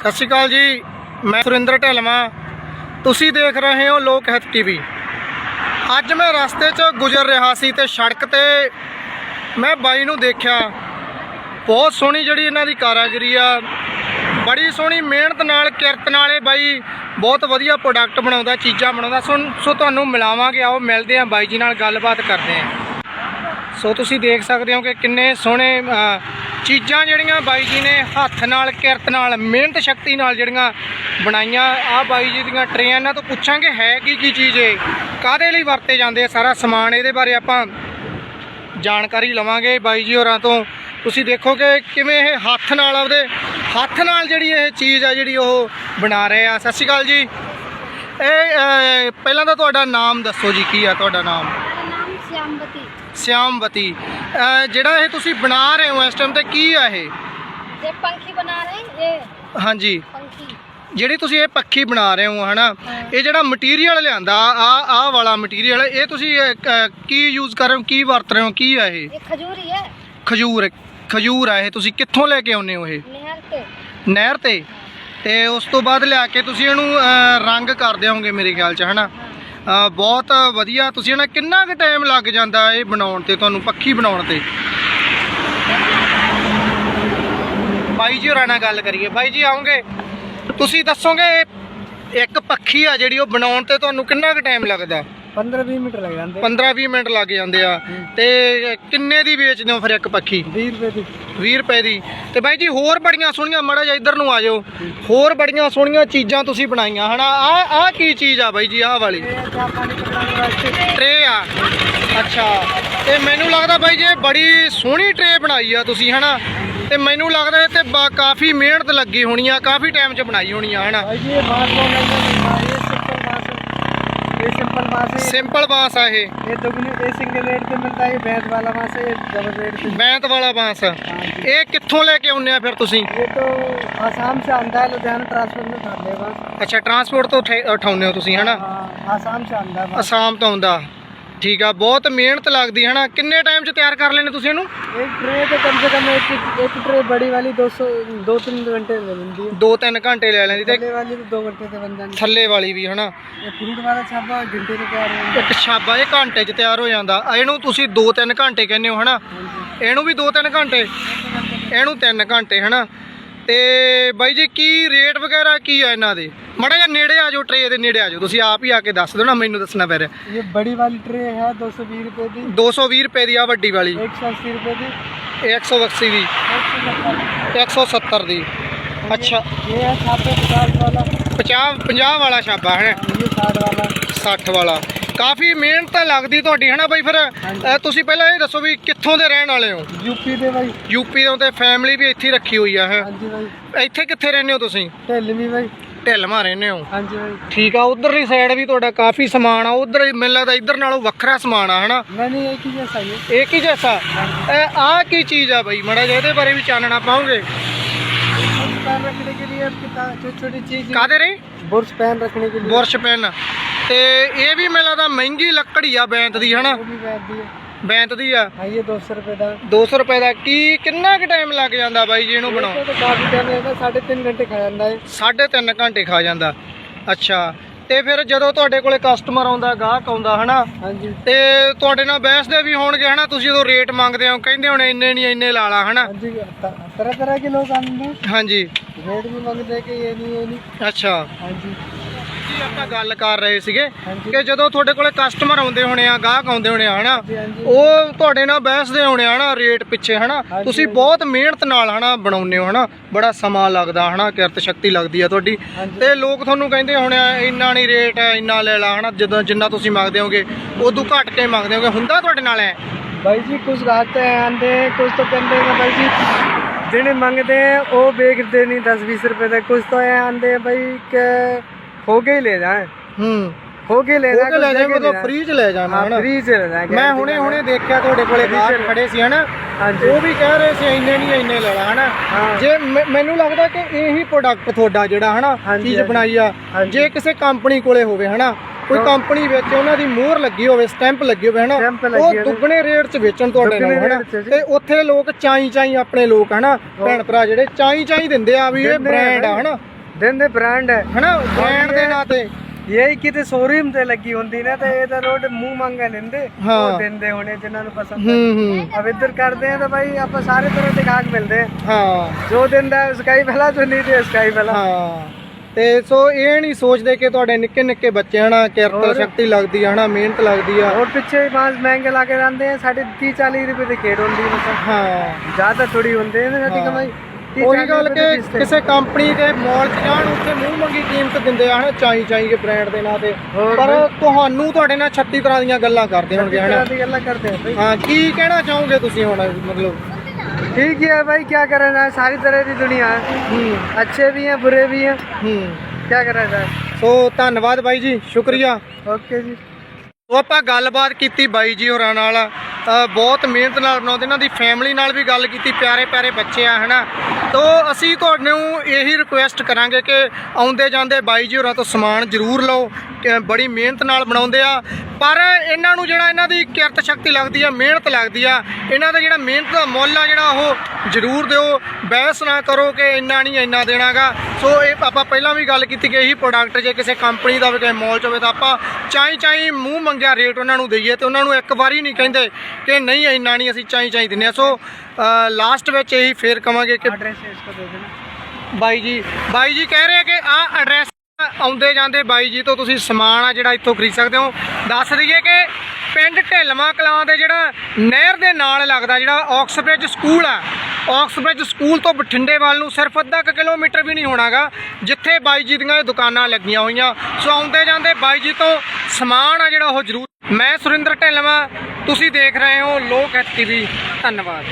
ਸਤਿ ਸ਼੍ਰੀ ਅਕਾਲ ਜੀ, ਮੈਂ ਸੁਰਿੰਦਰ ਢਿਲਮਾ ਤੁਸੀਂ ਦੇਖ ਰਹੇ ਹੋ ਲੋਕ ਹਿੱਤ ਟੀਵੀ। ਅੱਜ ਮੈਂ ਰਸਤੇ 'ਚ ਗੁਜ਼ਰ ਰਿਹਾ ਸੀ ਤੇ ਸੜਕ ਤੇ ਮੈਂ ਬਾਈ ਨੂੰ ਦੇਖਿਆ। ਬਹੁਤ ਸੋਹਣੀ ਜਿਹੜੀ ਇਹਨਾਂ ਦੀ ਕਾਰਾਗਰੀ ਆ। ਬੜੀ ਸੋਹਣੀ ਮਿਹਨਤ ਨਾਲ, ਕਿਰਤ ਨਾਲ ਇਹ ਬਾਈ ਬਹੁਤ ਵਧੀਆ ਪ੍ਰੋਡਕਟ ਬਣਾਉਂਦਾ, ਚੀਜ਼ਾਂ ਬਣਾਉਂਦਾ। ਸੋ ਸੋ ਤੁਹਾਨੂੰ ਮਿਲਾਵਾਂਗੇ, ਆਓ ਮਿਲਦੇ ਹਾਂ ਬਾਈ ਜੀ ਨਾਲ, ਗੱਲਬਾਤ ਕਰਦੇ ਹਾਂ। ਸੋ ਤੁਸੀਂ ਦੇਖ ਸਕਦੇ ਹੋ ਕਿ ਕਿੰਨੇ ਸੋਹਣੇ ਚੀਜ਼ਾਂ ਜਿਹੜੀਆਂ ਬਾਈ ਜੀ ਨੇ ਹੱਥ ਨਾਲ ਕਿਰਤ ਨਾਲ ਮਿਹਨਤ ਸ਼ਕਤੀ ਨਾਲ ਜਿਹੜੀਆਂ ਬਣਾਈਆਂ ਆ ਬਾਈ ਜੀ ਦੀਆਂ ਟਰੇਆਂ ਇਹਨਾਂ ਤੋਂ ਪੁੱਛਾਂਗੇ ਹੈ ਕੀ ਕੀ ਚੀਜ਼ ਏ ਕਾਦੇ ਲਈ ਵਰਤੇ ਜਾਂਦੇ ਆ ਸਾਰਾ ਸਮਾਨ ਇਹਦੇ ਬਾਰੇ ਆਪਾਂ ਜਾਣਕਾਰੀ ਲਵਾਂਗੇ ਬਾਈ ਜੀ ਹੋਰਾਂ ਤੋਂ। ਤੁਸੀਂ ਦੇਖੋਗੇ ਕਿਵੇਂ ਇਹ ਹੱਥ ਨਾਲ ਆਪਦੇ ਹੱਥ ਨਾਲ ਜਿਹੜੀ ਇਹ ਚੀਜ਼ ਆ ਜਿਹੜੀ ਉਹ ਬਣਾ ਰਹੇ ਆ। ਸਤਿ ਸ਼੍ਰੀ ਅਕਾਲ ਜੀ। ਇਹ ਪਹਿਲਾਂ ਤਾਂ ਤੁਹਾਡਾ ਨਾਮ ਦੱਸੋ ਜੀ ਕੀ ਆ ਤੁਹਾਡਾ ਨਾਮ ਸਿਆਮਵਤੀ। ਸਿਆਮਵਤੀ। ਅ, ਜਿਹੜਾ ਇਹ ਤੁਸੀਂ ਬਣਾ ਰਹੇ ਹੋ ਇਸ ਟਾਈਮ ਤੇ ਕੀ ਆ ਇਹ ये पंखी बना रहे हैं ये ਹਾਂਜੀ पंखी ਜਿਹੜੀ ਤੁਸੀਂ ਇਹ ਪੱਖੀ ਬਣਾ ਰਹੇ ਹੋ ਹਨਾ ਹਾਂ। ਇਹ ਜਿਹੜਾ ਮਟੀਰੀਅਲ ਲਿਆਂਦਾ ਆ ਆ ਵਾਲਾ ਮਟੀਰੀਅਲ ਇਹ ਤੁਸੀਂ ਅ, ਕ- ਕੀ ਯੂਜ਼ ਕਰ ਰਹੇ ਹੋ ਕੀ ਵਰਤ ਰਹੇ ਹੋ ਕੀ ਆ ਇਹ ये खजूरी है ਖਜੂਰ ਖਜੂਰ ਆ ਇਹ ਤੁਸੀਂ ਕਿੱਥੋਂ ਲੈ ਕੇ ਆਉਂਦੇ ਹੋ ਇਹ नहर के ਨਹਿਰ ਤੇ ਤੇ ਉਸ ਤੋਂ ਬਾਅਦ ਲਿਆ ਕੇ ਤੁਸੀਂ ਇਹਨੂੰ ਅ, ਰੰਗ ਕਰ ਦਿਓਗੇ ਮੇਰੇ ਖਿਆਲ ਚ ਹਨਾ ਅ, ਬਹੁਤ ਵਧੀਆ। ਤੁਸੀਂ ਇਹਨਾਂ ਕਿੰਨਾ ਕੁ ਟਾਈਮ ਲੱਗ ਜਾਂਦਾ ਇਹ ਬਣਾਉਣ ਤੇ ਤੁਹਾਨੂੰ ਪੱਖੀ ਬਣਾਉਣ ਤੇ? ਬਾਈ ਜੀ ਹੋਰਾਂ ਨਾਲ ਗੱਲ ਕਰੀਏ। ਬਾਈ ਜੀ ਆਉਂਗੇ ਤੁਸੀਂ ਦੱਸੋਗੇ ਇੱਕ ਪੱਖੀ ਆ ਜਿਹੜੀ ਉਹ ਬਣਾਉਣ ਤੇ ਤੁਹਾਨੂੰ ਕਿੰਨਾ ਕੁ ਟਾਈਮ ਲੱਗਦਾ? 15 20 ਮਿੰਟ ਲੱਗ ਜਾਂਦੇ। 15-20 ਮਿੰਟ ਲੱਗ ਜਾਂਦੇ ਆ। ਤੇ ਕਿੰਨੇ ਦੀ ਵੇਚਦੇ ਹੋ ਫਿਰ ਇੱਕ ਪੱਖੀ? 20 ਰੁਪਏ ਦੀ। 20 ਰੁਪਏ ਦੀ। ਤੇ ਬਾਈ ਜੀ, ਹੋਰ ਬੜੀਆਂ ਸੋਹਣੀਆਂ, ਮੜਾ ਜਾ ਇੱਧਰ ਨੂੰ ਆ ਜਾਓ। ਹੋਰ ਬੜੀਆਂ ਸੋਹਣੀਆਂ ਚੀਜ਼ਾਂ ਤੁਸੀਂ ਬਣਾਈਆਂ, ਹਨਾ? ਆ ਆ ਕੀ ਚੀਜ਼ ਆ ਬਾਈ ਜੀ, ਆਹ ਵਾਲੀ? ਟਰੇ ਆ। ਅੱਛਾ। ਤੇ ਮੈਨੂੰ ਲੱਗਦਾ ਬਾਈ ਜੀ ਬੜੀ ਸੋਹਣੀ ਟਰੇ ਬਣਾਈ ਆ ਤੁਸੀਂ, ਹਨਾ? ਤੇ ਮੈਨੂੰ ਲੱਗਦਾ ਤੇ ਕਾਫੀ ਮਿਹਨਤ ਲੱਗੀ ਹੋਣੀ ਆ, ਕਾਫੀ ਟਾਈਮ ਚ ਬਣਾਈ ਹੋਣੀ ਆ, ਹਨਾ? ਬਾਈ ਜੀ, ਇਹ ਬਾਤ ਤੋਂ बांस है सिंपल बांस है ये ये दुगनी ये सिंगल रेट पे मिलता है बैंत वाला बांस है डबल रेट पे बैंत वाला बांस ये कित्थों लेके आने फिर तुसी ये तो आसाम से आंदा है लुधियाना ट्रांसपोर्ट में थाने बांस अच्छा ट्रांसपोर्ट तो उठाने हो तुसी है ना आसाम से आंदा आसाम तो आंदा ਠੀਕ ਆ ਬਹੁਤ ਮਿਹਨਤ ਲੱਗਦੀ ਹਨਾ ਕਿੰਨੇ ਟਾਈਮ 'ਚ ਤਿਆਰ ਕਰ ਲੈਣੇ ਤੁਸੀਂ ਇਹਨੂੰ एक ट्रे तो कम से कम एक एक ट्रे बड़ी वाली दो सौ दो तीन घंटे में बनती है 2-3 ਘੰਟੇ ਲੈ ਲੈਂਦੀ ਤੇ थल्ले वाली तो दो घंटे से बन जाती ਥੱਲੇ वाली ਵੀ ਹਨਾ है ये फ्रूट वाला छापा घंटे में तैयार हो ਇੱਕ ਛਾਬਾ ਇਹ ਘੰਟੇ 'ਚ ਤਿਆਰ ਹੋ ਜਾਂਦਾ ਆ ਇਹਨੂੰ ਤੁਸੀਂ 2-3 ਘੰਟੇ ਕਹਿੰਦੇ ਹੋ ਹਨਾ ਇਹਨੂੰ ਵੀ 2-3 ਘੰਟੇ ਇਹਨੂੰ 3 ਘੰਟੇ ਹਨਾ ਤੇ ਬਾਈ ਜੀ ਕੀ ਰੇਟ ਵਗੈਰਾ ਕੀ ਆ ਇਹਨਾਂ ਦੇ? ਮੜਾ ਜਾਂ ਨੇੜੇ ਆ ਜਾਓ ਦੇ ਨੇੜੇ ਆ ਤੁਸੀਂ ਆਪ ਹੀ ਆ ਕੇ ਦੱਸ ਦਿਓ ਨਾ ਮੈਨੂੰ ਦੱਸਣਾ ਪੈ ਰਿਹਾ ਇਹ ਬੜੀ ਵਾਲੀ ਟਰੇ ਹੈ 220 ਰੁਪਏ ਦੀ। 220 ਰੁਪਏ ਦੀ ਆ ਵੱਡੀ ਵਾਲੀ। 180 ਰੁਪਏ ਦੀ। ਇਹ 180 ਦੀ। 170 ਦੀ। ਅੱਛਾ। ਇਹ ਹੈ 50 ਵਾਲਾ। 50 50 ਵਾਲਾ ਛਾਪਾ ਹੈ ਇਹ 60 ਵਾਲਾ। 60 ਵਾਲਾ। ਕਾਫੀ ਮਿਹਨਤ ਤਾਂ ਲੱਗਦੀ ਤੁਹਾਡੀ ਹਨਾ ਬਾਈ ਫਿਰ ਅ, ਤੁਸੀਂ ਪਹਿਲਾਂ ਇਹ ਦੱਸੋ ਵੀ ਕਿੱਥੋਂ ਦੇ ਰਹਿਣ ਵਾਲੇ ਹੋ यूपी दे भाई ਯੂਪੀ ਤੋਂ ਤੇ ਫੈਮਿਲੀ ਵੀ ਇੱਥੇ ਹੀ ਰੱਖੀ ਹੋਈ ਆ ਹੈ हाँ जी भाई ਇੱਥੇ ਕਿੱਥੇ ਰਹਿੰਦੇ ਹੋ ਤੁਸੀਂ ढिल्ली भाई ਢਿੱਲਮਾ ਰਹਿੰਦੇ ਹੋ हाँ जी भाई ਠੀਕ ਆ ਉਧਰਲੀ ਸਾਈਡ ਵੀ ਤੁਹਾਡਾ ਕਾਫੀ ਸਮਾਨ ਆ ਉਧਰ ਮੈਨੂੰ ਲੱਗਦਾ ਇੱਧਰ ਨਾਲੋਂ ਵੱਖਰਾ ਸਮਾਨ ਆ ਹਨਾ नहीं नहीं एक ही जैसा ये ਇਹ ਕੀ ਜੈਸਾ ਇਹ ਆ ਕੀ ਚੀਜ਼ ਆ ਬਾਈ ਮੜਾ ਜਿਹਾ ਇਹਦੇ ਬਾਰੇ ਵੀ ਚਾਨਣਾ ਪਾਉਂਗੇ बुर्श पैन रखने के लिए छोटी छोटी चीज ਕਾਦੇ ਰੇ बुर्श पैन रखने के लिए ਬੁਰਸ਼ ਪੈਨ ਤੇ ਇਹ ਵੀ ਮੈਨੂੰ ਲੱਗਦਾ ਮਹਿੰਗੀ ਲੱਕੜੀ ਆ ਬੈਂਤ ਦੀ ਹਨਾ? ਬੈਂਤ ਦੀ ਆ। ਹਾਂ ਇਹ 200 ਰੁਪਏ ਦਾ। 200 ਰੁਪਏ ਦਾ। ਕੀ ਕਿੰਨਾ ਕੁ ਟਾਈਮ ਲੱਗ ਜਾਂਦਾ ਬਾਈ ਜੀ ਇਹਨੂੰ ਬਣਾਉਣ? ਇਹ ਕਾਫੀ ਟਾਈਮ ਇਹਦਾ 3.5 ਘੰਟੇ ਖਾ ਜਾਂਦਾ ਹੈ 3.5 ਘੰਟੇ ਖਾ ਜਾਂਦਾ। ਅੱਛਾ। ਤੇ ਫਿਰ ਜਦੋਂ ਤੁਹਾਡੇ ਕੋਲੇ ਕਸਟਮਰ ਆਉਂਦਾ ਗਾਹਕ ਆਉਂਦਾ ਹਨਾ? ਹਾਂਜੀ ਤੇ ਤੁਹਾਡੇ ਨਾਲ ਬਹਿਸਦੇ ਵੀ ਹੋਣਗੇ ਹਨਾ? ਤੁਸੀਂ ਜਦੋਂ ਰੇਟ ਮੰਗਦੇ ਹੋ ਕਹਿੰਦੇ ਹੋਣੇ ਇੰਨੇ ਨਹੀਂ ਇੰਨੇ ਲਾ ਲਾ ਹਨਾ? ਹਾਂਜੀ ਤਰ੍ਹਾਂ ਤਰ੍ਹਾਂ ਦੇ ਲੋਕ ਆਉਂਦੇ ਹਾਂਜੀ। ਰੇਟ ਵੀ ਮੰਗਦੇ ਕਿ ਇਹ ਨਹੀਂ ਇਹ ਨਹੀਂ। ਅੱਛਾ। ਹਾਂਜੀ ਜੀ ਆਪਾਂ ਗੱਲ ਕਰ ਰਹੇ ਸੀਗੇ ਹਾਂਜੀ। ਕਿ ਜਦੋਂ ਤੁਹਾਡੇ ਕੋਲੇ ਕਸਟਮਰ ਆਉਂਦੇ ਹੋਣੇ ਆ ਗਾਹਕ ਆਉਂਦੇ ਹੋਣੇ ਆ ਹਨਾ जी हाँ जी ਉਹ ਤੁਹਾਡੇ ਨਾਲ ਬਹਿਸਦੇ ਹੋਣੇ ਆ ਹਨਾ ਰੇਟ ਪਿੱਛੇ ਹਨਾ ਹਾਂਜੀ, ਤੁਸੀਂ ਹਾਂਜੀ। ਬਹੁਤ ਮਿਹਨਤ ਨਾਲ ਹਨਾ ਬਣਾਉਂਦੇ ਹੋ ਹਨਾ ਬੜਾ ਸਮਾਂ ਲੱਗਦਾ ਹਨਾ ਕਿਰਤ ਸ਼ਕਤੀ ਲੱਗਦੀ ਆ ਤੁਹਾਡੀ ਹਾਂਜੀ। ਤੇ ਲੋਕ ਤੁਹਾਨੂੰ ਕਹਿੰਦੇ ਹੋਣੇ ਆ ਇੰਨਾ ਨਹੀਂ ਰੇਟ ਹੈ ਇੰਨਾ ਲੈ ਲਾ ਹਨਾ ਜਦੋਂ ਜਿੰਨਾ ਤੁਸੀਂ ਮੰਗਦੇ ਹੋਗੇ ਉਦੋਂ ਘੱਟ ਕੇ ਮੰਗਦੇ ਹੋਗੇ ਹੁੰਦਾ ਤੁਹਾਡੇ ਨਾਲ ਐ भाई जी कुछ गाते हैं आंदे हैं कुछ तो कहते हैं भाई जी जिन्हें मंगते हैं वो बेचते नहीं दस बीस रुपए तक कुछ तो है आंदे हैं भाई के हो के ही ले जाए ਹੂੰ हो के ले ਉਹ जाए ਤੇ ਲੈ ਜਾਏ ਮਤਲਬ ਫ੍ਰੀ ਚ ਲੈ ਜਾਣਾ ਹਨਾ फ्री से ले जाए ਮੈਂ ਹੁਣੇ ਹੁਣੇ ਦੇਖਿਆ ਤੁਹਾਡੇ ਕੋਲੇ ਗਾਹਕ ਖੜੇ ਸੀ ਹਨਾ हाँ जी ਉਹ ਵੀ ਕਹਿ ਰਹੇ ਸੀ ਇੰਨੇ ਨਹੀਂ ਇੰਨੇ ਲੈ ਲਾ ਹਨਾ ਹਾਂ। ਜੇ ਮੈ- ਮੈਨੂੰ ਲੱਗਦਾ ਕਿ ਇਹੀ ਪ੍ਰੋਡਕਟ ਤੁਹਾਡਾ ਜਿਹੜਾ ਹਨਾ ਹਾਂਜੀ, ਚੀਜ਼ ਹਾਂਜੀ। ਬਣਾਈ ਆ ਹਾਂਜੀ। ਜੇ ਕਿਸੇ ਕੰਪਨੀ ਕੋਲੇ ਹੋਵੇ ਹਨਾ ਕੋਈ ਹਾਂ। ਕੰਪਨੀ ਵਿੱਚ ਉਹਨਾਂ ਦੀ ਮੋਹਰ ਲੱਗੀ ਹੋਵੇ ਸਟੈਂਪ ਲੱਗੀ ਹੋਵੇ ਹਨਾ Stamp ਲੱਗੀ ਉਹ ਹੋਵੇ। ਦੁੱਗਣੇ ਰੇਟ 'ਚ ਵੇਚਣ ਤੁਹਾਡੇ ਦੁੱਗਣੇ ਨਾਲ ਹਨਾ rate 'ਚ ਜੀ। ਤੇ ਉੱਥੇ ਲੋਕ ਚਾਈ ਚਾਈ ਆਪਣੇ ਲੋਕ ਹਨਾ ਭੈਣ ਭਰਾ ਜਿਹੜੇ ਚਾਈ ਚਾਈ ਦਿੰਦੇ ਆ ਵੀ ਇਹ ਦਿੰਦੇ ਆ ਬ੍ਰਾਂਡ ਆ ਬਈ। दिन दे ब्रांड है है ना ਦੇ ਨਾਂ ਤੇ। ਯਹੀ ਕਿਤੇ ਸ਼ੋਰੂਮ ਤੇ ਲੱਗੀ ਹੁੰਦੀ ਨਾ ਤੇ ਇਹ ਰੋਡ ਮੂੰਹ ਮੰਗਾ ਲੈਂਦੇ। ਹਾਂ। ਉਹ ਦਿੰਦੇ ਹੋਣੇ ਜਿਨ੍ਹਾਂ ਨੂੰ ਪਸੰਦ ਹੂੰ ਹੂੰ। ਅਬ ਇੱਧਰ ਕਰਦੇ ਆ ਤਾਂ ਭਾਈ ਆਪਾਂ ਸਾਰੇ ਤਰ੍ਹਾਂ ਦੇ ਗਾਹਕ ਮਿਲਦੇ ਹਾਂ। ਜੋ ਦਿੰਦਾ ਹੈ ਉਸਕਾ ਹੀ ਜੋ ਨਹੀਂ ਦੇ ਉਸਕਾ ਹੀ ਹਾਂ। ਤੇ ਸੋ ਇਹ ਨਹੀਂ ਸੋਚਦੇ ਕਿ ਤੁਹਾਡੇ ਨਿੱਕੇ ਨਿੱਕੇ ਬੱਚੇ ਹਨਾ ਕਿਰਤ ਸ਼ਕਤੀ ਲੱਗਦੀ ਆ ਹਨਾ ਮਿਹਨਤ ਲੱਗਦੀ ਆ। और पीछे मांस महंगे लाके आते हैं साढ़े तीस चालीस रुपए की खेड़ होती है मतलब ਹਾਂ। ज्यादा थोड़ी होती है ना हाँ। कमाई ਉਹੀ चालीस ਗੱਲ रुपए ਕਿ की किस्त है। ਕਿਸੇ ਕੰਪਨੀ ਦੇ ਮਾਲ 'ਚ ਜਾਣ ਉੱਥੇ ਮੂੰਹ ਮੰਗੀ ਕੀਮਤ ਦਿੰਦੇ ਆ ਹਨਾ ਚਾਈ ਚਾਈ ਕੇ ਬ੍ਰਾਂਡ ਦੇ ਨਾਂ ਤੇ ਹੋਰ ਪਰ ਬਈ। ਤੁਹਾਨੂੰ ਤੁਹਾਡੇ ਨਾਲ 36 ਤਰ੍ਹਾਂ ਦੀਆਂ ਗੱਲਾਂ ਕਰਦੇ ਹੋਣਗੇ इस ਹਨਾ तरह की गल्ला करते हैं भाई ਹਾਂ ਕੀ ਕਹਿਣਾ ਚਾਹੋਗੇ ਤੁਸੀਂ ਹੁਣ ਮਤਲਬ ठीक ही है भाई क्या करा जाए सारी तरह की दुनिया है ਹੂੰ अच्छे भी हैं बुरे भी हैं ਹੂੰ क्या करा जाए ਸੋ ਧੰਨਵਾਦ ਬਾਈ ਜੀ ਸ਼ੁਕਰੀਆ ओके जी ਉਹ ਆਪਾਂ ਗੱਲਬਾਤ ਕੀਤੀ ਬਾਈ ਜੀ ਹੋਰਾਂ ਨਾਲ ਅ, ਬਹੁਤ ਮਿਹਨਤ ਨਾਲ ਬਣਾਉਂਦੇ ਇਹਨਾਂ ਦੀ ਫੈਮਿਲੀ ਨਾਲ ਵੀ ਗੱਲ ਕੀਤੀ ਪਿਆਰੇ ਪਿਆਰੇ ਬੱਚੇ ਆ ਹਨਾ ਤੋ ਅਸੀਂ ਤੁਹਾਨੂੰ ਇਹੀ ਰਿਕੁਐਸਟ ਕਰਾਂਗੇ ਕਿ ਆਉਂਦੇ ਜਾਂਦੇ ਬਾਈ ਜੀ ਹੋਰਾਂ ਤੋਂ ਸਮਾਨ ਜ਼ਰੂਰ ਲਓ ਬੜੀ ਮਿਹਨਤ ਨਾਲ ਬਣਾਉਂਦੇ ਆ। ਪਰ ਇਹਨਾਂ ਨੂੰ ਜਿਹੜਾ ਇਹਨਾਂ ਦੀ ਕਿਰਤ ਸ਼ਕਤੀ ਲੱਗਦੀ ਆ, ਮਿਹਨਤ ਲੱਗਦੀ ਆ, ਇਹਨਾਂ ਦਾ ਜਿਹੜਾ ਮਿਹਨਤ ਦਾ ਮੁੱਲ ਆ ਜਿਹੜਾ ਉਹ ਜ਼ਰੂਰ ਦਿਓ। ਬਹਿਸ ਨਾ ਕਰੋ ਕਿ ਇੰਨਾ ਨਹੀਂ, ਇੰਨਾ ਦੇਣਾਗਾ। ਸੋ ਇਹ ਆਪਾਂ ਪਹਿਲਾਂ ਵੀ ਗੱਲ ਕੀਤੀ ਕਿ ਇਹੀ ਪ੍ਰੋਡਕਟ ਜੇ ਕਿਸੇ ਕੰਪਨੀ ਦਾ ਵੀ ਕਿਸੇ ਮਾਲ 'ਚ ਹੋਵੇ ਤਾਂ ਆਪਾਂ ਚਾਈ ਚਾਈ ਮੂੰਹ ਮੰਗਿਆ ਰੇਟ ਉਹਨਾਂ ਨੂੰ ਦਈਏ ਤੇ ਉਹਨਾਂ ਨੂੰ ਇੱਕ ਵਾਰੀ ਨਹੀਂ ਕਹਿੰਦੇ ਕਿ ਨਹੀਂ, ਇੰਨਾ ਨਹੀਂ ਅਸੀਂ ਚਾਈ ਚਾਈ ਦਿੰਦੇ ਆ। ਸੋ ਲਾਸਟ ਵਿੱਚ ਇਹੀ ਫੇਰ ਕਵਾਂਗੇ ਕਿ एड्रेस है इसको दे देना ਬਾਈ ਜੀ ਬਾਈ ਜੀ ਕਹਿ ਰਹੇ ਕਿ ਆਹ ਐਡਰੈਸ ਆਉਂਦੇ ਜਾਂਦੇ ਬਾਈ ਜੀ ਤੋਂ ਤੁਸੀਂ ਸਮਾਨ ਆ ਜਿਹੜਾ ਇੱਥੋਂ ਖਰੀਦ ਸਕਦੇ ਹੋ ਦੱਸ ਦਈਏ ਕਿ ਪਿੰਡ ਢਿਲਮਾ ਕਲਾਂ ਦੇ ਜਿਹੜਾ ਨਹਿਰ ਦੇ ਨਾਲ ਲੱਗਦਾ ਜਿਹੜਾ ਆਕਸਬ੍ਰਿਜ ਸਕੂਲ ਆ ਆਕਸਬ੍ਰਿਜ ਸਕੂਲ ਤੋਂ ਬਠਿੰਡੇ ਵੱਲ ਨੂੰ ਸਿਰਫ ਅੱਧਾ ਕੁ ਕਿਲੋਮੀਟਰ ਵੀ ਨਹੀਂ ਹੋਣਾਗਾ ਜਿੱਥੇ ਬਾਈ ਜੀ ਦੀਆਂ ਇਹ ਦੁਕਾਨਾਂ ਲੱਗੀਆਂ ਹੋਈਆਂ ਸੋ ਆਉਂਦੇ ਜਾਂਦੇ ਬਾਈ ਜੀ ਤੋਂ ਸਮਾਨ ਆ ਜਿਹੜਾ ਉਹ ਜ਼ਰੂਰ ਮੈਂ ਸੁਰਿੰਦਰ ਢਿਲਮਾ ਤੁਸੀਂ ਦੇਖ ਰਹੇ ਹੋ ਲੋਕ ਐਚ ਟੀਵੀ ਧੰਨਵਾਦ